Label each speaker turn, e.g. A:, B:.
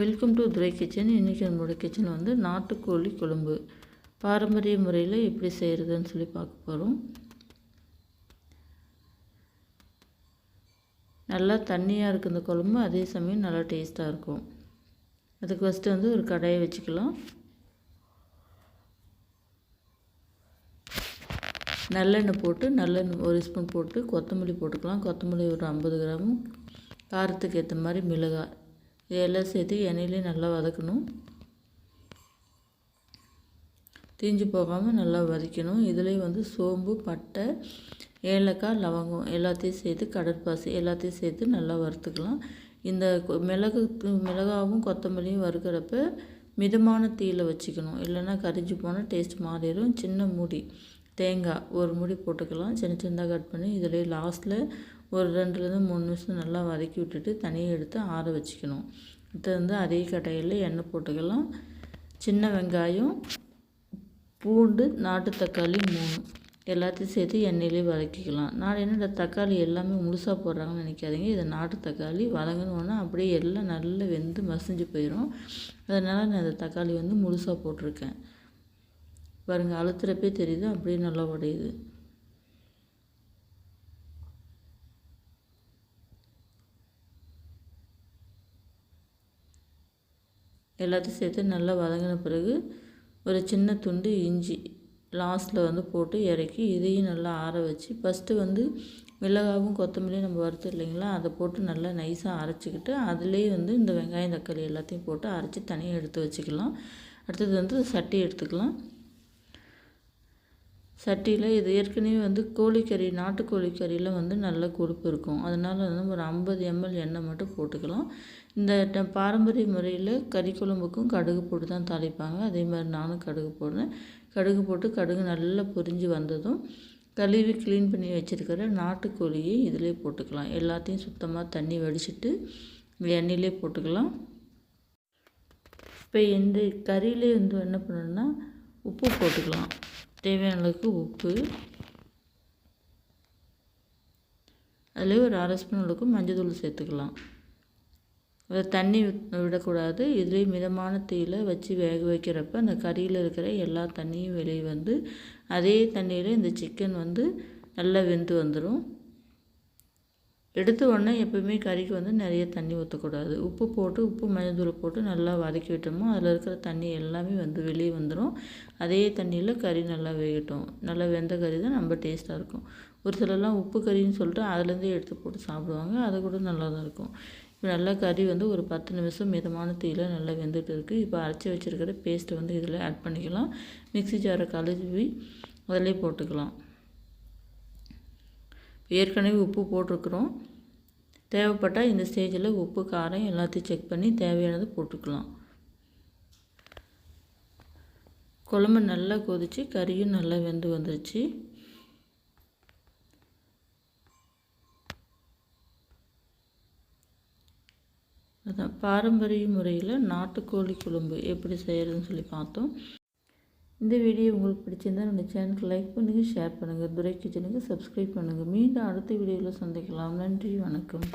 A: Welcome to Durai kitchen இன்றைக்கி நம்மளோட kitchen வந்து நாட்டுக்கோழி குழம்பு. பாரம்பரிய முறையில் எப்படி செய்கிறதுன்னு சொல்லி பார்க்க போகிறோம் நல்லா தண்ணியாக இருக்குது இந்த குழம்பு அதே சமயம் நல்லா டேஸ்ட்டாக இருக்கும். அதுக்கு ஃபஸ்ட்டு வந்து ஒரு கடாயை வச்சுக்கலாம். நல்லெண்ணெய் போட்டு நல்லெண்ணெய் ஒரு ஸ்பூன் போட்டு கொத்தமல்லி போட்டுக்கலாம். கொத்தமல்லி ஒரு ஐம்பது கிராமும் காரத்துக்கு ஏற்ற மாதிரி மிளகாய். இதெல்லாம் சேர்த்து எண்ணெயிலே நல்லா வதக்கணும். தீஞ்சு போகாமல் நல்லா வதக்கணும். இதுலேயும் வந்து சோம்பு பட்டை ஏலக்காய் லவங்கம் எல்லாத்தையும் சேர்த்து கடற்பாசி எல்லாத்தையும் சேர்த்து நல்லா வறுத்துக்கலாம். இந்த மிளகு மிளகாவும் கொத்தமல்லியும் வறுக்கிறப்ப மிதமான தீயில் வச்சுக்கணும். இல்லைன்னா கரிஞ்சு போனால் டேஸ்ட் மாறிடும். சின்ன மூடி தேங்காய் ஒரு மூடி போட்டுக்கலாம். சின்ன சின்னதாக கட் பண்ணி இதில் லாஸ்ட்டில் ஒரு ரெண்டுலேருந்து மூணு நிமிஷம் நல்லா வதக்கி விட்டுட்டு தனியாக எடுத்து ஆற வச்சுக்கணும். அடுத்து வந்து அதே கடையில் எண்ணெய் போட்டுக்கலாம். சின்ன வெங்காயம் பூண்டு நாட்டு தக்காளி மூணு. எல்லாத்தையும் சேர்த்து எண்ணெயிலே வதக்கிக்கலாம். நான் என்ன தக்காளி எல்லாமே முழுசாக போடுறாங்கன்னு நினைக்காதீங்க. இதை நாட்டு தக்காளி. வதங்கணுன்னா அப்படியே எல்லாம் நல்லா வெந்து மசிஞ்சு போயிடும் அதனால் நான் இந்த தக்காளி வந்து முழுசாக போட்டிருக்கேன். பாருங்கள் அழுத்துறப்பே தெரியுது. அப்படியே நல்லா உடையுது. எல்லாத்தையும் சேர்த்து நல்லா வதங்கின பிறகு ஒரு சின்ன துண்டு இஞ்சி லாஸ்ட்டில் வந்து போட்டு இறக்கி இதையும் நல்லா ஆற வச்சு ஃபஸ்ட்டு வந்து மிளகாவும் கொத்தமல்லியும் நம்ம வறுத்து இல்லைங்களா அதை போட்டு நல்லா நைஸாக அரைச்சிக்கிட்டு அதுலேயே வந்து இந்த வெங்காயம் தக்காளி எல்லாத்தையும் போட்டு அரைச்சி தனியாக எடுத்து வச்சுக்கலாம். அடுத்தது வந்து சட்டி எடுத்துக்கலாம். சட்டியில் இது ஏற்கனவே வந்து கோழிக்கறி நாட்டுக்கோழி கறியில் வந்து நல்ல கொழுப்பு இருக்கும். அதனால் வந்து ஒரு ஐம்பது எம்எல் எண்ணெய் மட்டும் போட்டுக்கலாம். இந்த பாரம்பரிய முறையில் கறி குழம்புக்கும் கடுகு போட்டு தான் தாளிப்பாங்க. அதே மாதிரி நானும் கடுகு போடுறேன். கடுகு போட்டு கடுகு நல்லா பொரிஞ்சு வந்ததும் கழுவி க்ளீன் பண்ணி வச்சுருக்கிற நாட்டுக்கோழியை இதிலே போட்டுக்கலாம். எல்லாத்தையும் சுத்தமாக தண்ணி வடிச்சிட்டு எண்ணெயிலே போட்டுக்கலாம். இப்போ இந்த கறியிலே வந்து என்ன பண்ணணுன்னா உப்பு போட்டுக்கலாம். தேவையான அளவுக்கு உப்பு. அதில் ஒரு அரை ஸ்பூன் அளவுக்கு மஞ்சள் தூள் சேர்த்துக்கலாம். அதை தண்ணி விடக்கூடாது. இதுலேயே மிதமான தீயில் வச்சு வேக வைக்கிறப்ப அந்த கறியில் இருக்கிற எல்லா தண்ணியும் வெளியே வந்து அதே தண்ணியில் இந்த சிக்கன் வந்து நல்லா வெந்து வந்துடும் எடுத்த உடனே எப்போயுமே கறிக்கு வந்து நிறைய தண்ணி ஊற்றக்கூடாது உப்பு போட்டு உப்பு மஞ்சள் போட்டு நல்லா வதக்கி விட்டோமோ அதில் இருக்கிற தண்ணி எல்லாமே வந்து வெளியே வந்துடும் அதே தண்ணியில் கறி நல்லா வேகட்டும். நல்லா வெந்த கறி தான் ரொம்ப டேஸ்ட்டாக இருக்கும். ஒரு சிலர்லாம் உப்பு கறின்னு சொல்லிட்டு அதுலேருந்தே எடுத்து போட்டு சாப்பிடுவாங்க. அது கூட நல்லா தான் இருக்கும். இப்போ நல்லா கறி வந்து ஒரு பத்து நிமிஷம் மிதமான தீயில் நல்லா வெந்துட்டு இருக்குது இப்போ அரைச்சி வச்சுருக்கிற பேஸ்ட்டை வந்து இதில் ஆட் பண்ணிக்கலாம். மிக்சி ஜாரை கழுவி அதிலே போட்டுக்கலாம். ஏற்கனவே உப்பு போட்டிருக்குறோம். தேவைப்பட்டால் இந்த ஸ்டேஜில் உப்பு காரம் எல்லாத்தையும் செக் பண்ணி தேவையானது போட்டுக்கலாம். குழம்பு நல்லா கொதித்து கறியும் நல்லா வெந்து வந்துருச்சு. அதான் பாரம்பரிய முறையில் நாட்டுக்கோழி குழம்பு எப்படி செய்கிறதுன்னு சொல்லி பார்த்தோம். இந்த வீடியோ உங்களுக்கு பிடிச்சிருந்தால் நம்ம சேனலுக்கு லைக் பண்ணுங்கள் ஷேர் பண்ணுங்கள் துரை கிச்சனுக்கு சப்ஸ்கிரைப் பண்ணுங்கள் மீண்டும் அடுத்த வீடியோவில் சந்திக்கலாம். நன்றி வணக்கம்.